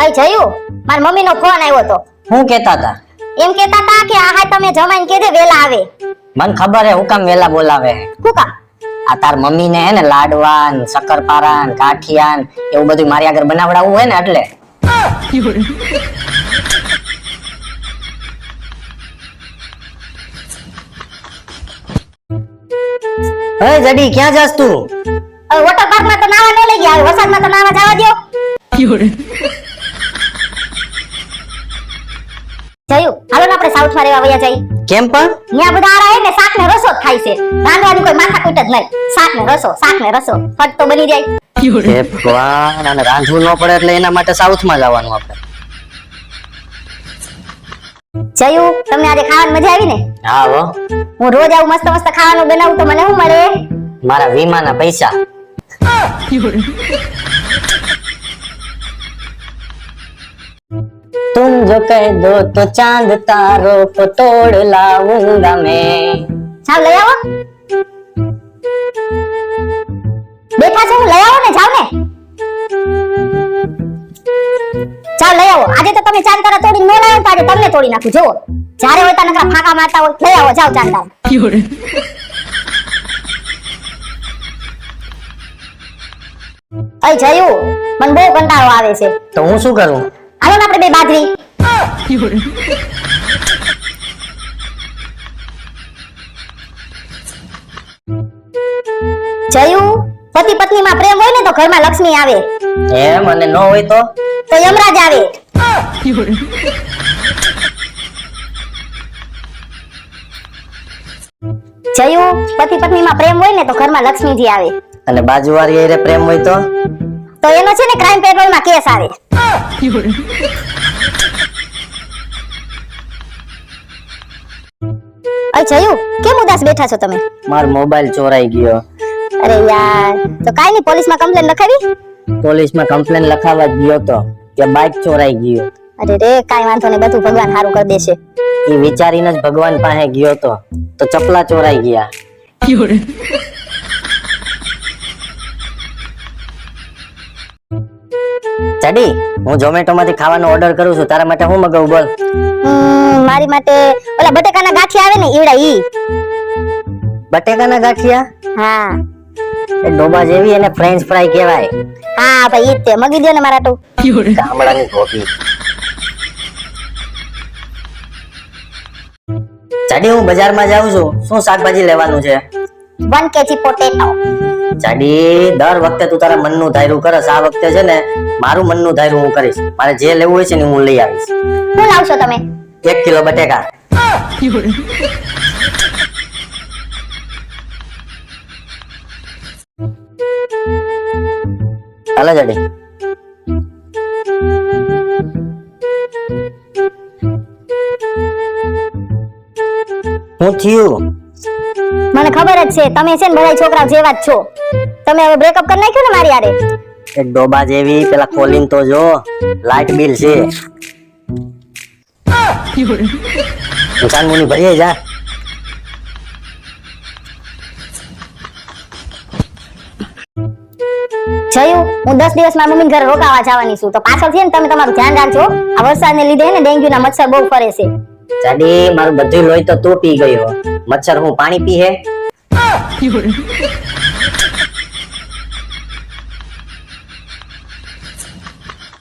અઈ જયું? મારી મમ્મીનો ફોન આવ્યો તો. હું કેતા હતા એમ કેતા હતા કે આ હા તમે જમાઈને કેજે વેલા આવે. મને ખબર હે હું કામ વેલા બોલાવે? હે. હું કામ? આ તાર મમ્મી ને હે ને લાડવાન શક્કરપારા ને ગાંઠિયા ને એવું બધું મારી આગળ બનાવડાવવું હોય ને એટલે. હે જડી ક્યાં જાસ તું? વોટર વોટર પાર્કમાં તો નાવા ન લઈ ગયા હવે વરસાદમાં તો નાવા જવા દ્યો. જયું હાલો ને આપણે સાઉથમાં રહેવા વયા જઈ કેમ પણ? ત્યાં બધા આરા હે ને શાક ને રસો જ થાય છે. રાંધવાની કોઈ માથાકૂટ જ નહીં. શાક ને રસો શાક ને રસો. ફટ તો બની જાય. હે ભગવાન અને રાંધવું ન પડે એટલે એના માટે સાઉથમાં જવાનું આપણે. જયું તમને આજે ખાવાની મજા આવી ને? હા હો. હું રોજ આવું મસ્ત મસ્ત ખાવાનું બનાવું તો મને શું મળે? મારા વીમાના પૈસા. तुम जो कह दो तो चांद तारों को तोड़ लाऊंगा मैं જાવ લઈ આવો બેઠા છો હું લઈ આવો ને જાવ ને જાવ લઈ આવો આજે તો તમે ચાંદ તારા તોડી ન લાવો તો આજે તમને તોડી નાખું જુઓ જ્યારે હોય ત્યાં નકરા ફાંકા મારતા હોય લઈ આવો જાવ ચાંદ તારા અય જયું મને બહુ કંટાળો આવે છે તો હું શું કરું હાલો ને આપણે બે બાજરી. જયું પતિ પત્ની માં પ્રેમ હોય ને તો ઘરમાં લક્ષ્મી આવે. એમ અને ન હોય તો? તો યમરાજ આવે. જયું પતિ પત્ની માં પ્રેમ હોય ને તો ઘરમાં લક્ષ્મીજી આવે. અને બાજુવાળી હારે પ્રેમ હોય તો? તો એનો છે ને ક્રાઇમ પેટ્રોલમાં કેસ આવે. અય જયું કેમ ઉદાસ બેઠા છો તમે? મારો મોબાઈલ ચોરાઈ ગયો. અરે યાર તો કાઈ નહીં પોલીસમાં કમ્પ્લેન લખાવી? પોલીસમાં કમ્પ્લેન લખાવવા જ ગયો તો કે બાઇક ચોરાઈ ગયો. અરે રે કાઈ વાંધો નહીં બધું ભગવાન સારું કરી દેશે. એ વિચારીને જ ભગવાન પાસે ગયો તો તો ચપલા ચોરાઈ ગયા. ચડી હું ઝોમેટો માંથી ખાવાનો ઓર્ડર કરું છું તારા માટે હું મગાવું બોલ. મારી માટે ઓલા બટેકાના ગાંઠિયા આવે ને ઈવડા ઈ. બટેકાના ગાંઠિયા? હા. એ ડોબા જેવી અને ફ્રેન્ચ ફ્રાય કહેવાય. હા ભાઈ ઈ તે. મગી દ્યો ને મારા તો. ગામડાની કોફી. ચડી હું બજારમાં જાઉં છું. શું શાકભાજી લેવાનું છે? One KG potato. ચાડી દર વખતે તું તારા મનનું ધાર્યું કરસ. આ વખતે છે ને મારું મનનું ધાર્યું હું કરીશ. મારે જે લેવું હોય છે ને હું લઈ આવીશ. શું લાવશો તમે? એક કિલો બટેકા. હાલો જડી હું થયું. મને ખબર જ છે તમે છે ને બધા છોકરા જેવા જ છો. તમે હવે બ્રેકઅપ કરી નાખ્યો ને મારી આરે એક ડોબા જેવી પેલા ખોલીને તો જો લાઈટ બિલ છે. નુકસાન મુની ભરીએ જા. જયું હું દસ દિવસમાં મમ્મી ઘરે રોકાવા જવાની છું. તો પાછળ છે ને તમે તમારું ધ્યાન રાખજો. આ વરસાદને લીધે ને ડેન્ગ્યુ ના મચ્છર બહુ ફરે છે. ચાડી મારું બધું લોહી તો તું પી ગયો. મચ્છર હું પાણી પી હે